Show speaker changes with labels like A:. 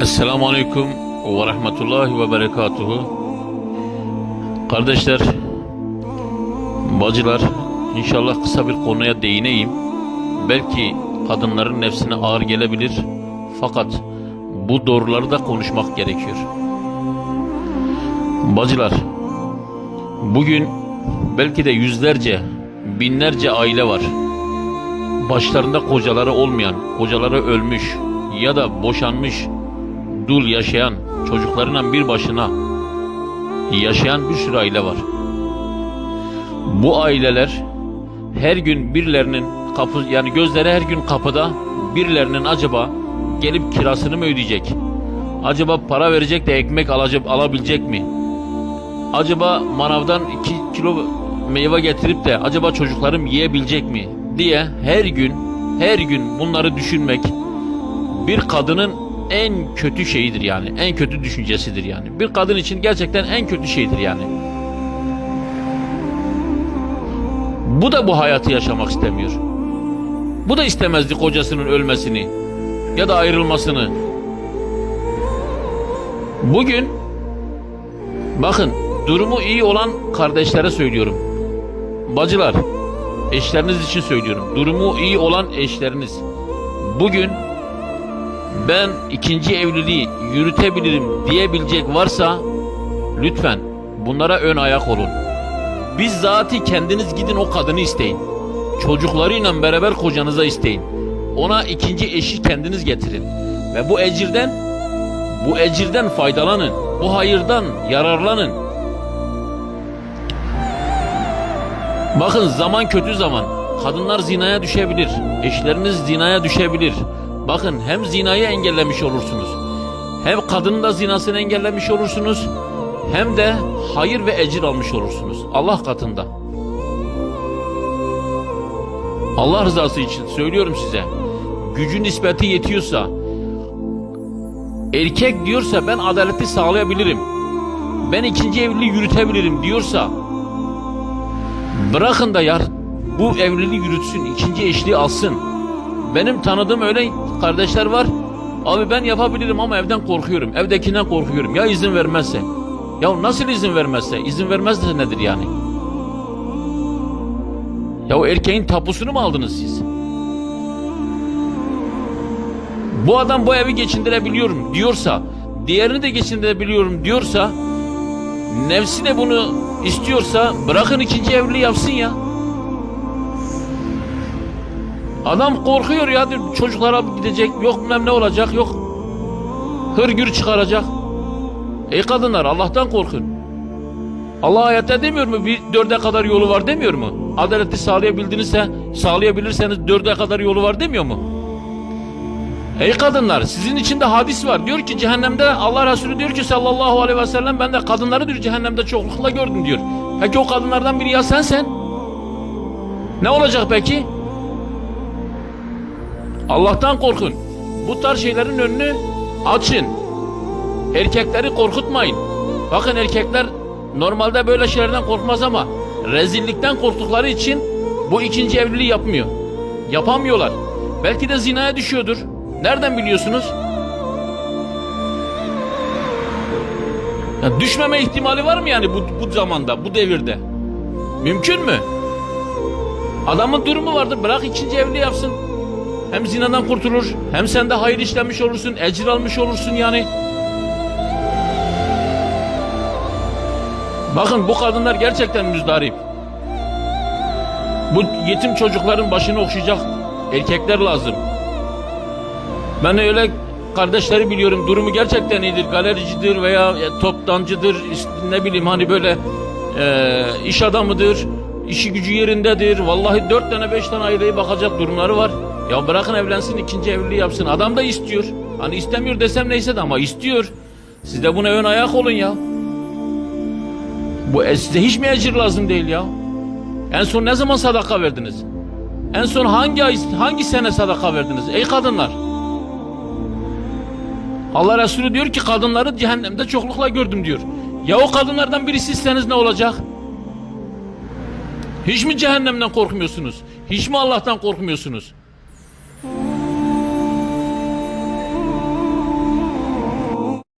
A: Esselamu Aleyküm ve Rahmetullahi ve Berekatuhu. Kardeşler, bacılar, inşallah kısa bir konuya değineyim. Belki kadınların nefsine ağır gelebilir. Fakat bu doğruları da konuşmak gerekiyor. Bacılar, bugün belki de yüzlerce, binlerce aile var. Başlarında kocaları olmayan, kocaları ölmüş ya da boşanmış, dul yaşayan, çocuklarıyla bir başına yaşayan bir sürü aile var. Bu aileler her gün birilerinin kapı yani gözleri her gün kapıda birilerinin acaba gelip kirasını mı ödeyecek? Acaba para verecek de ekmek alacak, alabilecek mi? Acaba manavdan 2 kilo meyve getirip de acaba çocuklarım yiyebilecek mi diye her gün her gün bunları düşünmek bir kadının en kötü şeyidir yani. En kötü düşüncesidir yani. Bir kadın için gerçekten en kötü şeydir yani. Bu da bu hayatı yaşamak istemiyor. Bu da istemezdi kocasının ölmesini ya da ayrılmasını. Bugün bakın durumu iyi olan kardeşlere söylüyorum. Bacılar, eşleriniz için söylüyorum. Durumu iyi olan eşleriniz. Bugün ben ikinci evliliği yürütebilirim diyebilecek varsa lütfen bunlara ön ayak olun. Bizzati kendiniz gidin o kadını isteyin. Çocuklarıyla beraber kocanıza isteyin. Ona ikinci eşi kendiniz getirin. Ve bu ecirden bu ecirden faydalanın. Bu hayırdan yararlanın. Bakın zaman kötü zaman. Kadınlar zinaya düşebilir. Eşleriniz zinaya düşebilir. Bakın hem zinayı engellemiş olursunuz. Hem kadının da zinasını engellemiş olursunuz. Hem de hayır ve ecir almış olursunuz. Allah katında. Allah rızası için söylüyorum size. Gücü nispeti yetiyorsa erkek diyorsa ben adaleti sağlayabilirim. Ben ikinci evliliği yürütebilirim diyorsa bırakın da yar bu evliliği yürütsün, ikinci eşliği alsın. Benim tanıdığım öyle kardeşler var. Abi ben yapabilirim ama evden korkuyorum. Evdekinden korkuyorum. Ya izin vermezse? Ya nasıl izin vermezse? İzin vermezse nedir yani? Ya o erkeğin tapusunu mu aldınız siz? Bu adam bu evi geçindirebiliyorum diyorsa, diğerini de geçindirebiliyorum diyorsa, nefsi de bunu istiyorsa bırakın ikinci evliliği yapsın ya. Adam korkuyor ya diyor, çocuklara gidecek yok bilmem ne olacak yok hırgür çıkaracak. Ey kadınlar Allah'tan korkun. Allah ayette demiyor mu bir dörde kadar yolu var demiyor mu? Adaleti sağlayabildinizse sağlayabilirseniz dörde kadar yolu var demiyor mu? Ey kadınlar sizin için de hadis var. Diyor ki cehennemde Allah Resulü diyor ki sallallahu aleyhi ve sellem ben de kadınları diyor cehennemde çoklukla gördüm diyor. Peki o kadınlardan biri ya sensen? Ne olacak peki? Allah'tan korkun. Bu tarz şeylerin önünü açın. Erkekleri korkutmayın. Bakın erkekler normalde böyle şeylerden korkmaz ama rezillikten korktukları için bu ikinci evliliği yapmıyor. Yapamıyorlar. Belki de zinaya düşüyordur. Nereden biliyorsunuz? Ya düşmeme ihtimali var mı yani bu, bu zamanda, bu devirde? Mümkün mü? Adamın durumu vardır. Bırak ikinci evliliği yapsın. Hem zinadan kurtulur, hem sen de hayır işlemiş olursun, ecir almış olursun yani. Bakın bu kadınlar gerçekten müzdarip. Bu yetim çocukların başını okşayacak erkekler lazım. Ben öyle kardeşleri biliyorum durumu gerçekten iyidir. Galericidir veya toptancıdır işte ne bileyim hani böyle e, iş adamıdır. işi gücü yerindedir. Vallahi dört tane beş tane aileye bakacak durumları var. Ya bırakın evlensin ikinci evliliği yapsın. Adam da istiyor. Hani istemiyor desem neyse de ama istiyor. Siz de buna ön ayak olun ya. Bu e, size hiç mi ecir lazım değil ya? En son ne zaman sadaka verdiniz? En son hangi ay, hangi sene sadaka verdiniz? Ey kadınlar. Allah Resulü diyor ki kadınları cehennemde çoklukla gördüm diyor. Ya o kadınlardan birisizseniz ne olacak? Hiç mi cehennemden korkmuyorsunuz? Hiç mi Allah'tan korkmuyorsunuz?